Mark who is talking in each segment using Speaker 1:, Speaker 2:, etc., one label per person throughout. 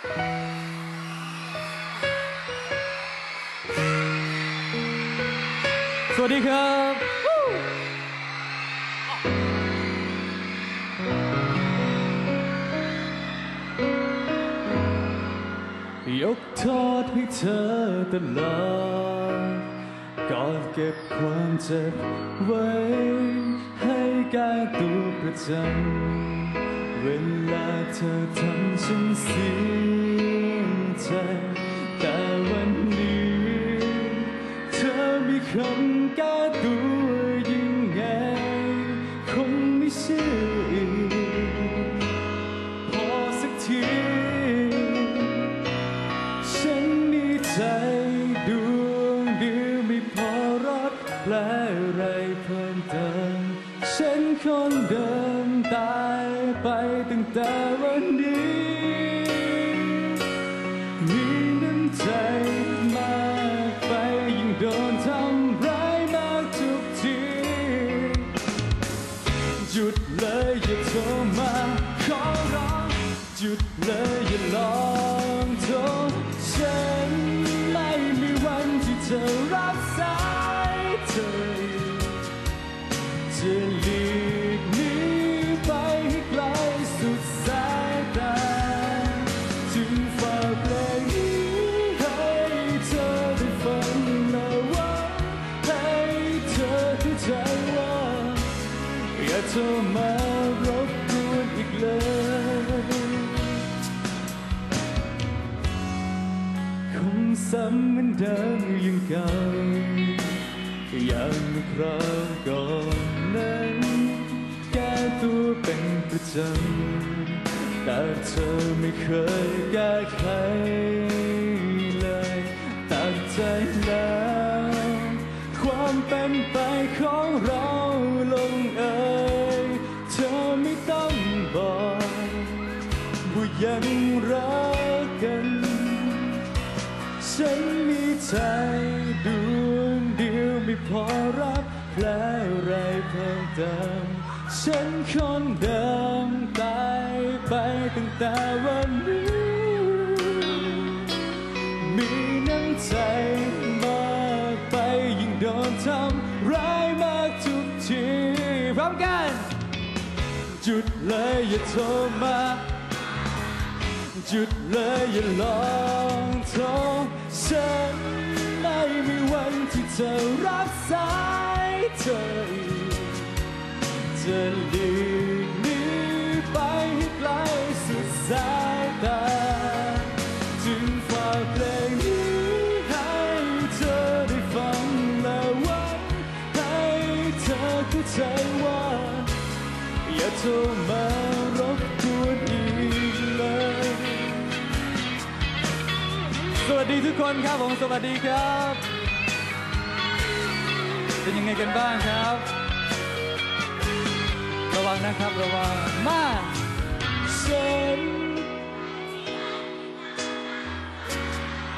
Speaker 1: สวัสดีครับยกโทษให้เธอตลอดกอดเก็บความเจ็บไว้ให้แก้ตัวประจำ เวลาเธอทำฉันเสียใจ แต่วันนี้ เธอมีคำแก้ตัวยังไง คงไม่เชื่ออีก พอสักที ฉันมีใจดวงเดียวไม่พอรักแปลอะไรเพิ่มเติมฉันคนเดิม ไปตั้งแต่วันนี้ มีน้ำใจมากไปยิ่งโดนทำร้ายมากทุกที หยุดเลยอย่าโทรมาขอร้องหยุดเลยอย่าลองโทรฉันไม่มีวันที่จะรั งซ้ำเหมือนเดิมยังเก่าอย่างคราวก่อนนั้นแก้ตัวเป็นประจำแต่เธอไม่เคยแก้ไขเลยตัดใจแล้วความเป็นไปของเราลงเอยเธอไม่ต้องบอกว่ายังรักกัน ฉันมีใจดวงเดียวไม่พอรับแผลอะไรเพิ่มเติม ฉันคนเดิมตายไปตั้งแต่วันนี้ มีน้ำใจมากไปยิ่งโดนทำร้ายมากทุกทีพร้อมกันหยุดเลยอย่าโทรมา หยุดเลยอย่าลองโทรฉันไม่มีวันที่จะรับสายเธอจะลืม คนครับผมสวัสดีครับ เป็นยังไงกันบ้างครับ ระวังนะครับระวังมาฉัน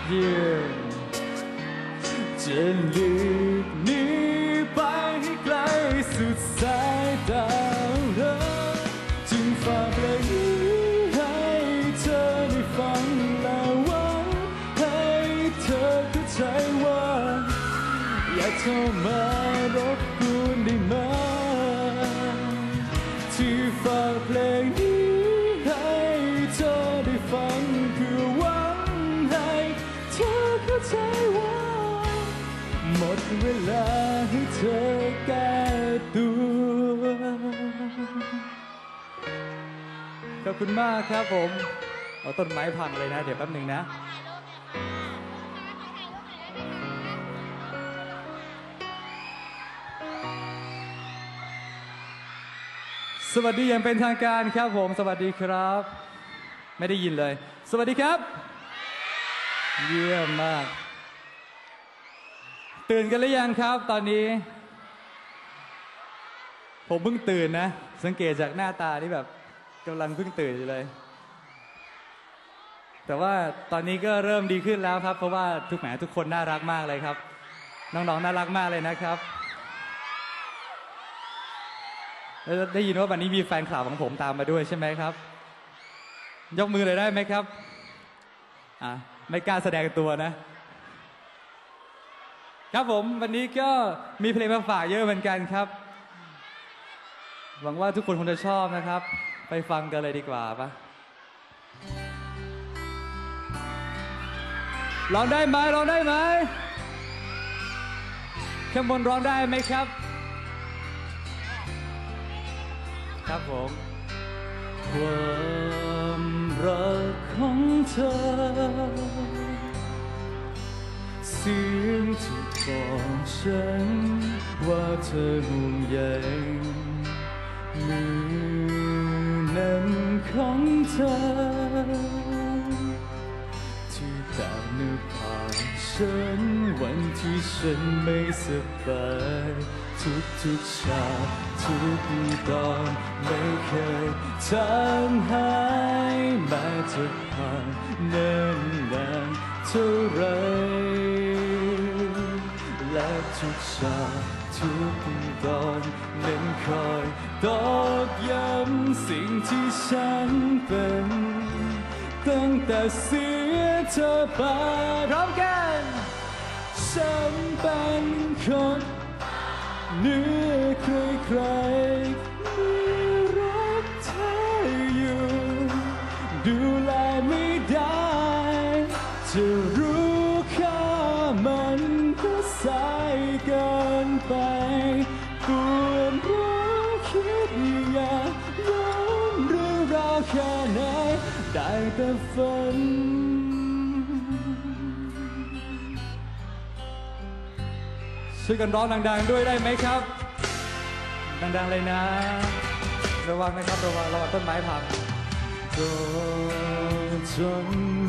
Speaker 1: เยี่ยมจะหลีกหนีไปให้ไกลสุดสายตา ดเวลาให้เธอแก้ตัว ขอบคุณมากครับผม เอาต้นไม้พังเลยนะ เดี๋ยวแป๊บหนึ่งนะ สวัสดีอย่างเป็นทางการครับผม สวัสดีครับ ไม่ได้ยินเลย สวัสดีครับ เยี่ยมมาก ตื่นกันหรือยังครับ ตอนนี้ ผมเพิ่งตื่นนะ สังเกตจากหน้าตาที่แบบกำลังเพิ่งตื่นอยู่เลย แต่ว่าตอนนี้ก็เริ่มดีขึ้นแล้วครับ เพราะว่าทุกแหมทุกคนน่ารักมากเลยครับ น้องๆน่ารักมากเลยนะครับแล้วได้ยินว่าวันนี้มีแฟนคลับของผมตามมาด้วยใช่ไหมครับ ยกมือเลยได้ไหมครับ
Speaker 2: อะไม่กล้าแสดงตัวนะ ครับผมวันนี้ก็มีเพลงมาฝากเยอะเหมือนกันครับ หวังว่าทุกคนคงจะชอบนะครับ ไปฟังกันเลยดีกว่าปะร้องได้ไหมร้องได้ไหมข้างบนร้องได้ไหมครับ ครับผม
Speaker 1: ความรักของเธอ เสียงที่บอกฉัน ว่าเธอห่วงใยมือนั้นของเธอ ที่ตามนึกผ่านฉัน วันที่ฉันไม่สบายทุกทุกๆฉากทุกตอนไม่เคยทำหายแม้จะผ่านเนิ่นนานเท่าไร และทุกฉากทุกตอนนั้นคอยตอกย้ำสิ่งที่ฉันเป็น ตั้งแต่เสียเธอไปพร้อมกันฉันเป็นคนเหนื้อใครใครๆ ฝัน
Speaker 2: ช่วยกันร้องดังๆด้วยได้ไหมครับ ดังๆเลยนะ ระวังนะครับ ระวังระวังต้นไม้พัง
Speaker 1: ก็จนจน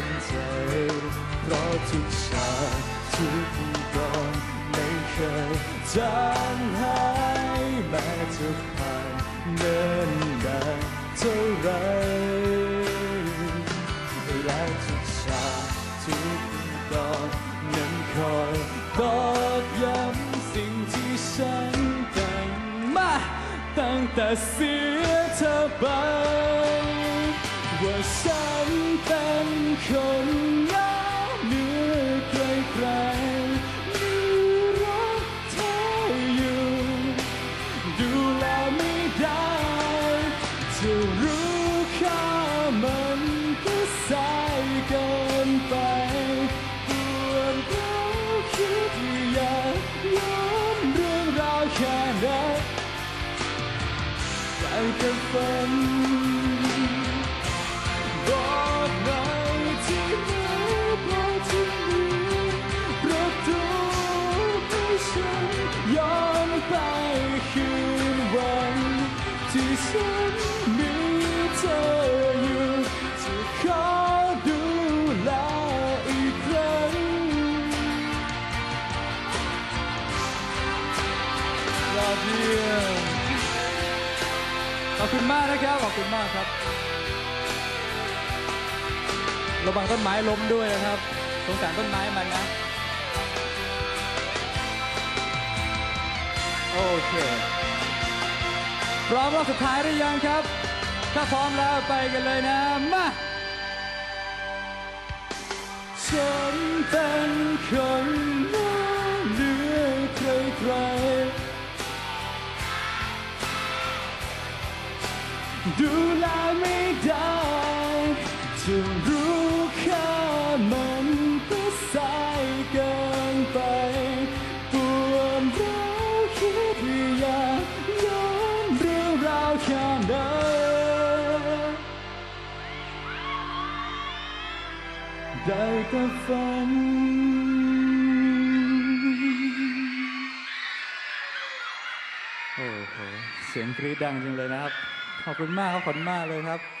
Speaker 1: ต้องทำใจ เพราะทุกฉากทุกตอนไม่เคยจางหายแม้จะผ่านเนินนานเท่าไรและทุกฉากทุกตอนนั้นคอยตอกย้ำสิ่งที่ฉันแต่งมาตั้งแต่เสียเธอไปว่าฉัน คน มากนะครั
Speaker 2: บ ขอบคุณมากครับ ระวังต้นไม้ล้มด้วยนะครับ สงสารต้นไม้มันนะ โอเค พร้อมรอบสุดท้ายหรือยังครับ ถ้าพร้อมแล้วไปกันเลยนะ มา
Speaker 1: ฉันเป็นคน ดูแลไม่ได้จะรู้ค่ามันก็สายเกินไปปวดร้าวคิดอยากย้อนเรื่องราวแค่ไหนได้แต่ฝัน
Speaker 2: โอ้โหเสียงกรี๊ดดังจริงเลยนะครับ ขอบคุณมากครับขอบคุณมากเลยครับ